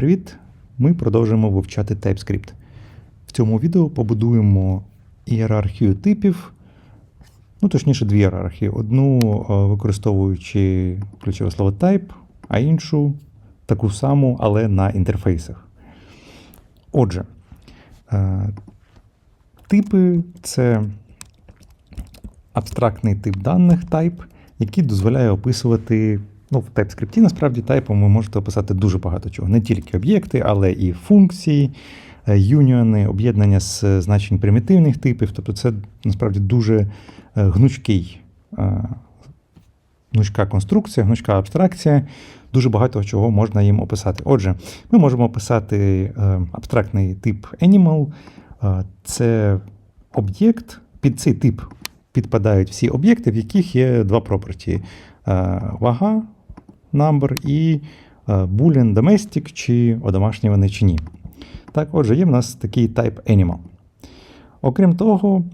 привіт! Ми продовжуємо вивчати TypeScript. В цьому відео побудуємо ієрархію типів, ну точніше, дві ієрархії. Одну е, використовуючи ключове слово type, а іншу таку саму, але на інтерфейсах. Отже, е, типи це абстрактний тип даних type, який дозволяє описувати. Ну, в TypeScript насправді тайпом ви можете описати дуже багато чого. Не тільки об'єкти, але і функції, е, юніони, об'єднання з значень примітивних типів. Тобто це насправді дуже е, гнучкий, е, гнучка конструкція, гнучка абстракція. Дуже багато чого можна їм описати. Отже, ми можемо описати абстрактний тип Animal. Це об'єкт, під цей тип підпадають всі об'єкти, в яких є два проперті. Вага number і е, boolean domestic, чи одомашнюваний чи ні. Так, отже, є в нас такий type animal. Окрім того,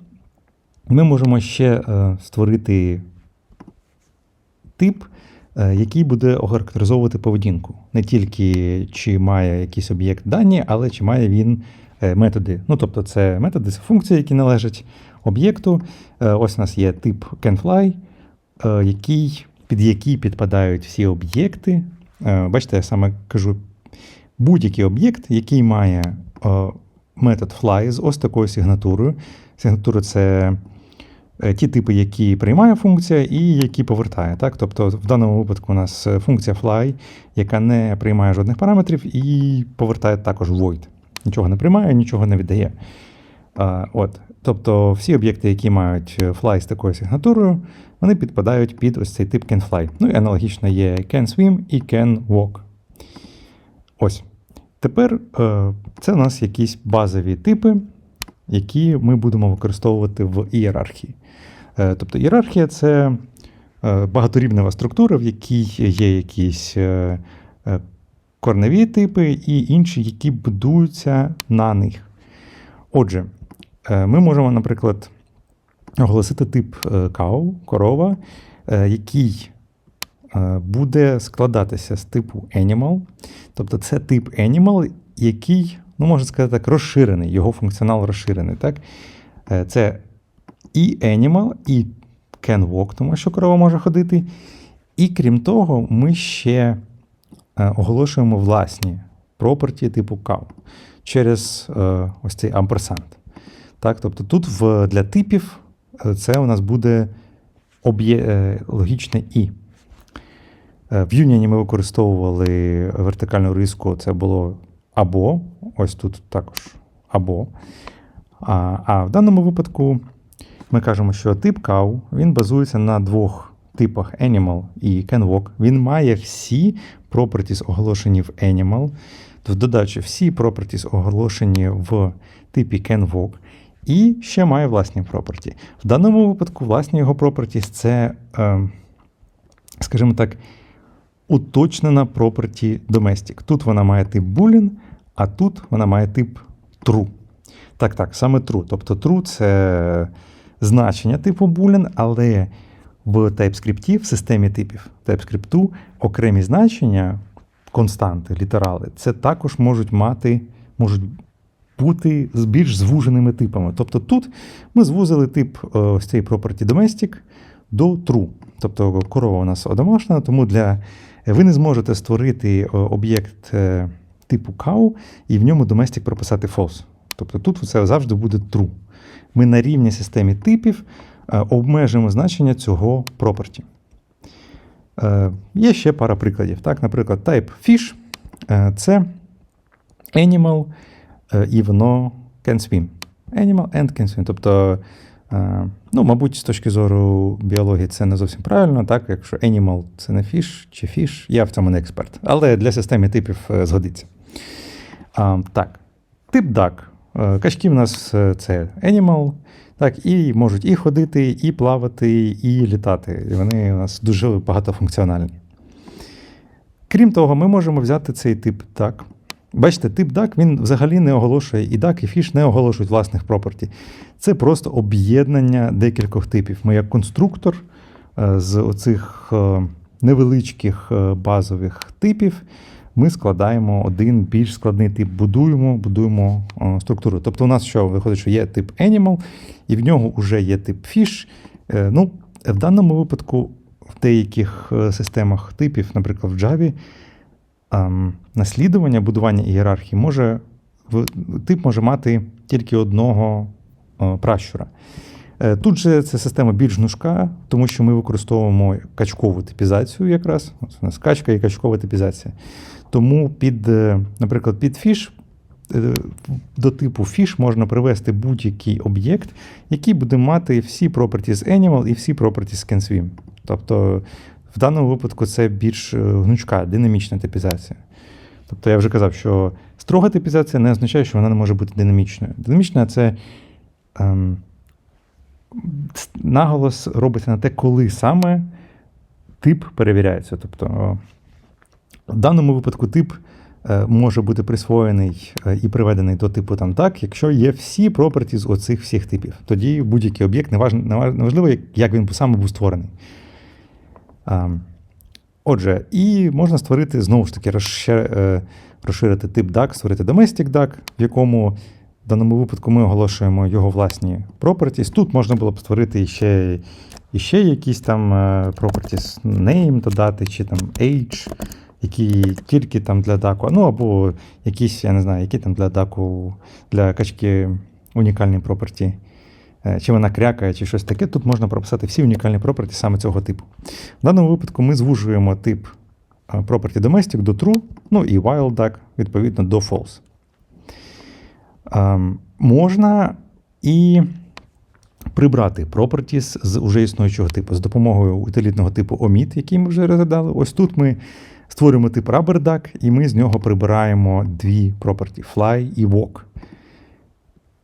ми можемо ще е, створити тип, е, який буде охарактеризовувати поведінку. Не тільки чи має якийсь об'єкт дані, але чи має він методи. Ну, тобто, це методи, це функції, які належать об'єкту. Ось у нас є тип canFly, який під які підпадають всі об'єкти. Е, бачите, я саме кажу будь-який об'єкт, який має е, метод fly з ось такою сигнатурою. Сигнатура це е, ті типи, які приймає функція, і які повертає. Так? Тобто, в даному випадку у нас функція fly, яка не приймає жодних параметрів, і повертає також void. Нічого не приймає, нічого не віддає. От. Тобто всі об'єкти, які мають fly з такою сигнатурою, вони підпадають під ось цей тип CanFly. Ну і аналогічно є CanSwim і CanWalk. Ось. Тепер е, це у нас якісь базові типи, які ми будемо використовувати в ієрархії. Е, тобто ієрархія це е, багаторівнева структура, в якій є якісь корневі типи і інші, які будуються на них. Отже, ми можемо, наприклад, оголосити тип е, корова, е, який е, буде складатися з типу animal. Тобто це тип animal, який, ну, можна сказати так, розширений, його функціонал розширений. Так? Це і animal, і can walk, тому що корова може ходити. І крім того, ми ще оголошуємо власні проперті типу cow через ось цей ampersand. Так, Тобто тут в, для типів це у нас буде е, логічне І. Е, в Union ми використовували вертикальну риску, це було або, ось тут також або. А а в даному випадку ми кажемо, що тип cow він базується на двох типах animal і canWalk. Він має всі properties, оголошені в animal. В додачі всі properties, оголошені в типі canWalk. І ще має власні проперті. В даному випадку, власні його properties це, е, скажімо так, уточнена property domestic. Тут вона має тип boolean, а тут вона має тип true. Так, так, саме true. Тобто true це значення типу boolean, але в TypeScript, в системі типів TypeScript окремі значення, константи, літерали, це також можуть мати, можуть бути з більш звуженими типами. Тобто тут ми звузили тип е, ось цієї property domestic до true. Тобто корова у нас одомашна, тому для ви не зможете створити е, об'єкт е, типу cow і в ньому domestic прописати false. Тобто тут це завжди буде true. Ми на рівні системі типів обмежуємо значення цього property. Є ще пара прикладів. Так, Наприклад, type fish це animal. Е, і воно can swim. Animal and can swim. Тобто, е, ну, мабуть, з точки зору біології це не зовсім правильно, так? Якщо animal це не fish чи fish, я в цьому не експерт. Але для системи типів е, згодиться. Так, тип duck. Качки в нас це animal. Так, і можуть і ходити, і плавати, і літати. І вони у нас дуже багатофункціональні. Крім того, ми можемо взяти цей тип так. Бачите, тип DAC він взагалі не оголошує, і DAC, і Fish не оголошують власних проперті. Це просто об'єднання декількох типів. Ми як конструктор е, з оцих е, невеличких е, базових типів ми складаємо один більш складний тип, будуємо, будуємо структуру. Тобто у нас що виходить, що є тип animal, і в нього вже є тип fish. Ну, в даному випадку в деяких системах типів, наприклад, в Java, наслідування, будування ієрархії може тип може мати тільки одного е, пращура. Е, Тут же ця система більш гнучка, тому що ми використовуємо качкову типізацію якраз. Ось у нас качка і качкова типізація. Тому під, е, наприклад, під е, до типу fish можна привести будь-який об'єкт, який буде мати всі properties animal і всі properties CanSwim. Тобто в даному випадку це більш е, гнучка, динамічна типізація. Тобто я вже казав, що строга типізація не означає, що вона не може бути динамічною. Динамічна це ем, наголос робиться на те, коли саме тип перевіряється. Тобто, в даному випадку тип е, може бути присвоєний е, і приведений до типу там так, якщо є всі properties з оцих всіх типів. Тоді будь-який об'єкт, неваж- неваж- неважливо, як він саме був створений. А, Отже, і можна створити знову ж таки е, розширити тип DAC, створити domestic DAC, в якому в даному випадку ми оголошуємо його власні properties. Тут можна було б створити іще, іще якісь там е, properties, name додати, чи там age, які тільки там для DAC, ну або якісь, я не знаю, які там для DAC, для качки унікальні property. Е, Чи вона крякає, чи щось таке, тут можна прописати всі унікальні property саме цього типу. В даному випадку ми звужуємо тип е, property domestic до true, ну і wild duck, відповідно, до false. Ем, можна і прибрати properties з уже існуючого типу з допомогою утилітного типу omit, який ми вже розглядали. Ось тут ми створюємо тип rubberduck, і ми з нього прибираємо дві property fly і walk.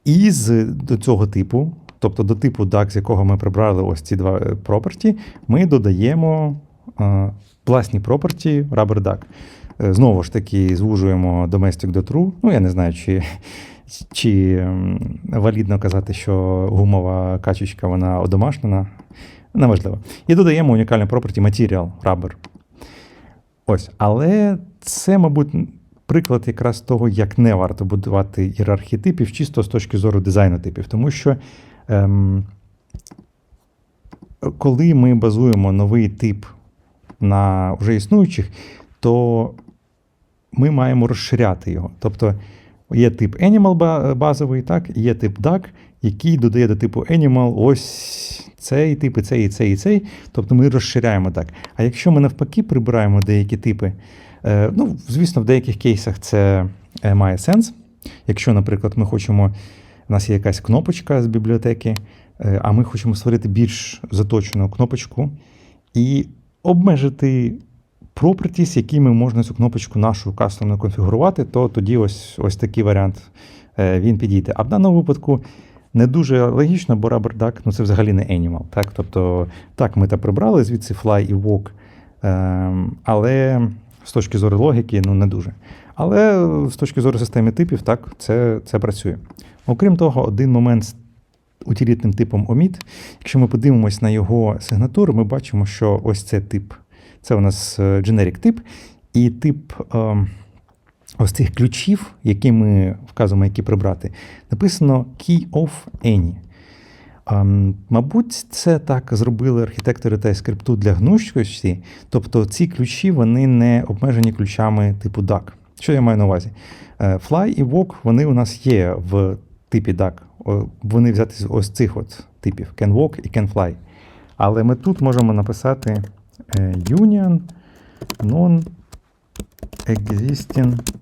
І з до цього типу, тобто до типу duck, з якого ми прибрали ось ці два property, ми додаємо е, власні property rubberduck. Е, Знову ж таки, звужуємо domestic до true. Ну, я не знаю, чи, чи валідно казати, що гумова качечка вона одомашнена. Неважливо. І додаємо унікальний property material rubber. Ось, але це, мабуть, приклад якраз того, як не варто будувати ієрархії чисто з точки зору дизайну типів. Тому що ем, коли ми базуємо новий тип на вже існуючих, то ми маємо розширяти його. Тобто є тип animal базовий, так, є тип duck, який додає до типу animal ось цей тип, і цей, і цей, і цей. Тобто ми розширяємо так. А якщо ми навпаки прибираємо деякі типи, е, ну, звісно, в деяких кейсах це е, має сенс. Якщо, наприклад, ми хочемо, у нас є якась кнопочка з бібліотеки, е, а ми хочемо створити більш заточену кнопочку і обмежити properties, якими можна цю кнопочку нашу кастомно конфігурувати, то тоді ось, ось такий варіант е, він підійде. А в даному випадку не дуже логічно, бо RubberDuck ну це взагалі не animal. Так? Тобто, так, ми та прибрали звідси fly і walk, ем, але з точки зору логіки, ну не дуже. Але з точки зору системи типів, так, це, це працює. Окрім того, один момент з утилітним типом omit, якщо ми подивимось на його сигнатуру, ми бачимо, що ось це тип. Це у нас е, generic тип, і тип ем, ось цих ключів, які ми вказуємо, які прибрати, написано key of any. Ем, мабуть, це так зробили архітектори TypeScript для гнучкості, тобто ці ключі вони не обмежені ключами типу DAC. Що я маю на увазі? Е, Fly і walk вони у нас є в типі DAC. Вони взяти з ось цих от типів can walk і can fly. Але ми тут можемо написати е, union non-existing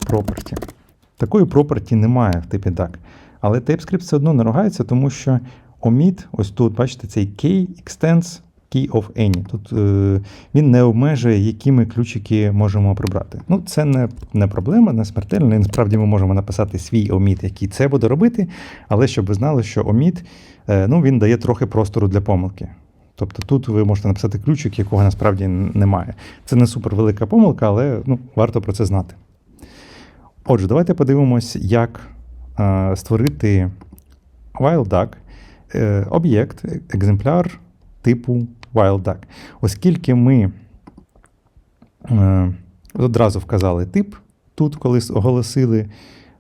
property. Такої property немає в типі DAC. Але TypeScript все одно не ругається, тому що omit, ось тут, бачите, цей key extends key of any. Тут е, він не обмежує, які ми ключики можемо прибрати. Ну, це не, не проблема, не смертельно. Насправді ми можемо написати свій omit, який це буде робити. Але щоб ви знали, що omit, е, ну, він дає трохи простору для помилки. Тобто тут ви можете написати ключик, якого насправді немає. Це не супер велика помилка, але ну, варто про це знати. Отже, давайте подивимось, як е, створити WildDuck, е, об'єкт, екземпляр типу WildDuck. Оскільки ми е, одразу вказали тип тут, коли оголосили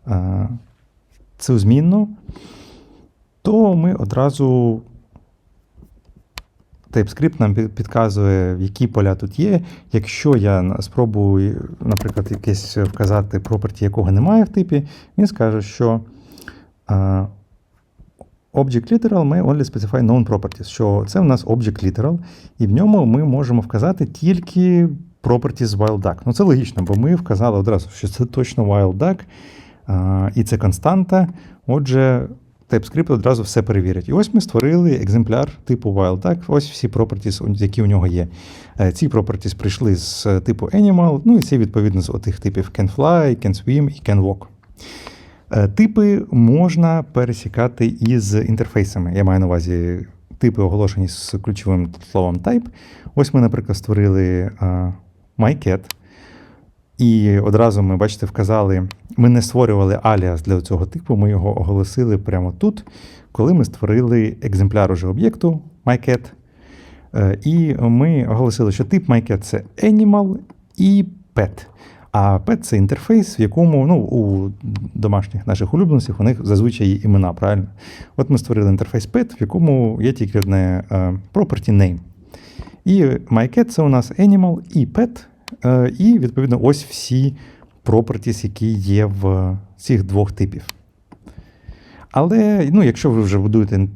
е, цю змінну, то ми одразу TypeScript нам під- підказує, які поля тут є. Якщо я спробую, наприклад, якесь вказати property, якого немає в типі, він скаже, що е, Object literal may only specify known properties, що це в нас object literal, і в ньому ми можемо вказати тільки properties WildDuck. Ну це логічно, бо ми вказали одразу, що це точно WildDuck, а, і це константа. Отже, TypeScript одразу все перевірить. І ось ми створили екземпляр типу WildDuck. Ось всі properties, які у нього є. Е, Ці properties прийшли з е, типу Animal, ну і ці відповідно з отих типів can fly, can swim і can walk. Е, Типи можна пересікати із інтерфейсами. Я маю на увазі типи, оголошені з ключовим словом type. Ось ми, наприклад, створили е, mycat. І одразу ми, бачите, вказали, ми не створювали аліас для цього типу, ми його оголосили прямо тут, коли ми створили екземпляр уже об'єкту mycat. Е, І ми оголосили, що тип mycat це animal і pet. А pet це інтерфейс, в якому ну, у домашніх наших улюбленців у них зазвичай є імена, правильно? От ми створили інтерфейс pet, в якому є тільки одне е, property name. І mycat це у нас animal і pet, е, і відповідно ось всі properties, які є в цих двох типів. Але ну, якщо ви вже будуєте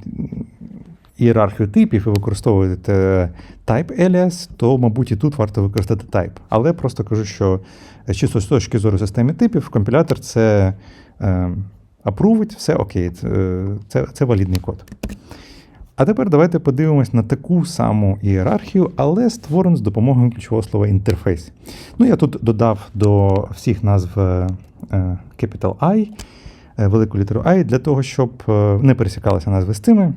ієрархію типів і використовуєте type alias, то, мабуть, і тут варто використати type. Але просто кажу, що е, чисто з точки зору системи типів, компілятор це е, апрувить, все окей, це, це, валідний код. А тепер давайте подивимось на таку саму ієрархію, але створену з допомогою ключового слова інтерфейс. Ну, я тут додав до всіх назв е, е, capital I, е, велику літеру I, для того, щоб е, не пересікалися назви з цими.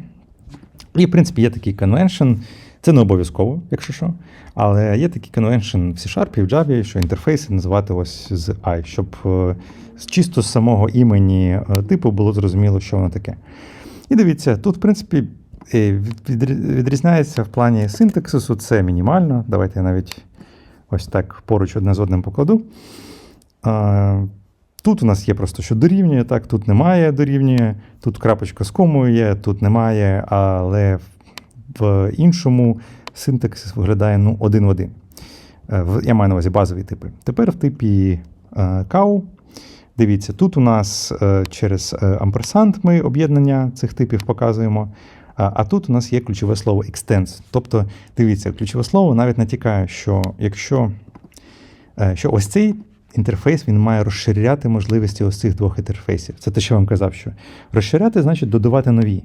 І, в принципі, є такий convention, це не обов'язково, якщо що, але є такий convention в C-Sharp і в Java, що інтерфейси називати ось з I, щоб е, чисто з самого імені е, типу було зрозуміло, що воно таке. І дивіться, тут, в принципі, е, від- відрі- відрізняється в плані синтаксису, це мінімально. Давайте я навіть ось так поруч одне з одним покладу. Тут у нас є просто що дорівнює, так, тут немає дорівнює, тут крапочка з комою є, тут немає, але в- іншому синтаксис виглядає ну, один в один. Е, Я маю на увазі базові типи. Тепер в типі е, cow. Дивіться, тут у нас е, через амперсант ми об'єднання цих типів показуємо. А тут у нас є ключове слово extends. Тобто, дивіться, ключове слово навіть натякає, що якщо що ось цей інтерфейс він має розширяти можливості ось цих двох інтерфейсів. Це те, що я вам казав, що розширяти значить додавати нові,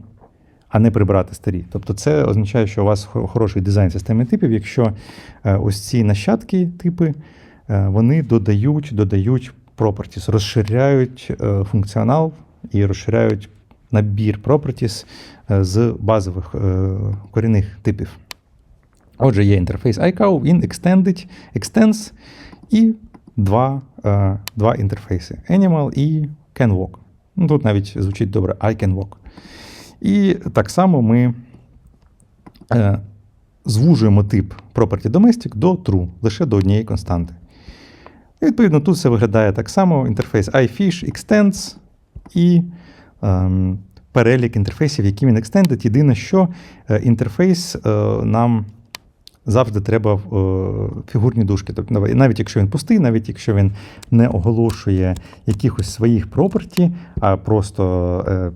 а не прибирати старі. Тобто, це означає, що у вас хороший дизайн системи типів, якщо е, ось ці нащадки типи е, вони додають, додають properties, розширяють е, функціонал і розширяють набір properties з базових корінних типів. Отже, є інтерфейс iCow, він extended, extends і два, е, два інтерфейси: Animal і CanWalk. Ну, тут навіть звучить добре I can walk. І так само ми е, звужуємо тип property domestic до true, лише до однієї константи. І відповідно тут все виглядає так само: інтерфейс iFish extends і ем, перелік інтерфейсів, які він extended. Єдине, що е, інтерфейс е, нам завжди треба е, фігурні дужки. Тобто, навіть якщо він пустий, навіть якщо він не оголошує якихось своїх проперті, а просто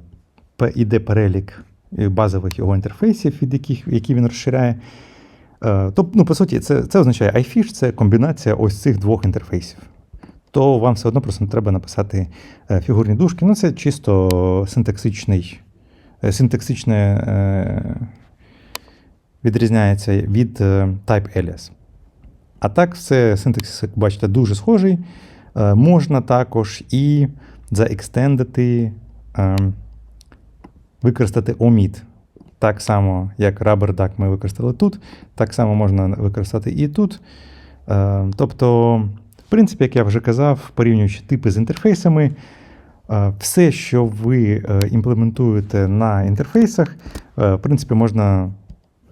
е, іде перелік е, базових його інтерфейсів, від яких які він розширяє. Е, Тобто, ну, по суті, це, це означає iFish це комбінація ось цих двох інтерфейсів. То вам все одно просто треба написати е, фігурні дужки. Ну, це чисто синтаксичний, е, синтаксичне е, відрізняється від е, type alias. А так, все синтаксис, як бачите, дуже схожий. Е, Можна також і заекстендити, е, використати omit. Так само, як RubberDuck ми використали тут, так само можна використати і тут. Тобто, в принципі, як я вже казав, порівнюючи типи з інтерфейсами, все, що ви імплементуєте на інтерфейсах, в принципі, можна.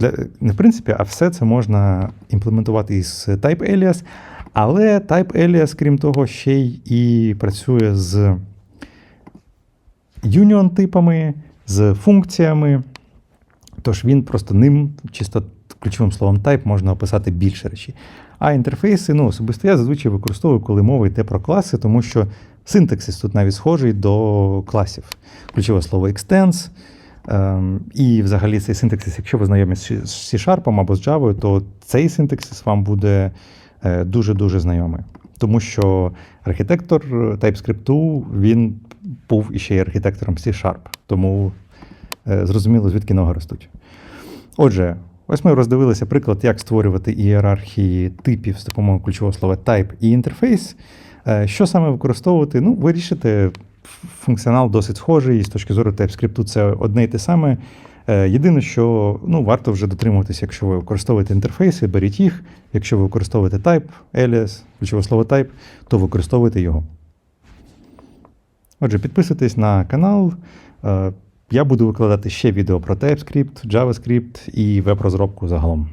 Для, не в принципі, а все це можна імплементувати із Type Alias. Але Type Alias, крім того, ще й і працює з union типами, з функціями. Тож він просто ним, чисто ключовим словом type, можна описати більше речей. А інтерфейси, ну, особисто я зазвичай використовую, коли мова йде про класи, тому що синтаксис тут навіть схожий до класів. Ключове слово extends. Ем, і взагалі цей синтаксис, якщо ви знайомі з C-Sharp або з Java, то цей синтаксис вам буде е, дуже-дуже знайомий. Тому що архітектор TypeScript, він був іще й архітектором C-Sharp. Тому е, зрозуміло, звідки ноги ростуть. Отже, ось ми роздивилися приклад, як створювати ієрархії типів з допомогою ключового слова type і інтерфейс. Що саме використовувати? Ну, ви рішите, функціонал досить схожий, і з точки зору TypeScript це одне і те саме. Е, Єдине, що ну, варто вже дотримуватися, якщо ви використовуєте інтерфейси, беріть їх. Якщо ви використовуєте type, alias, ключове слово type, то використовуйте його. Отже, підписуйтесь на канал. Е, Я буду викладати ще відео про TypeScript, JavaScript і веб-розробку загалом.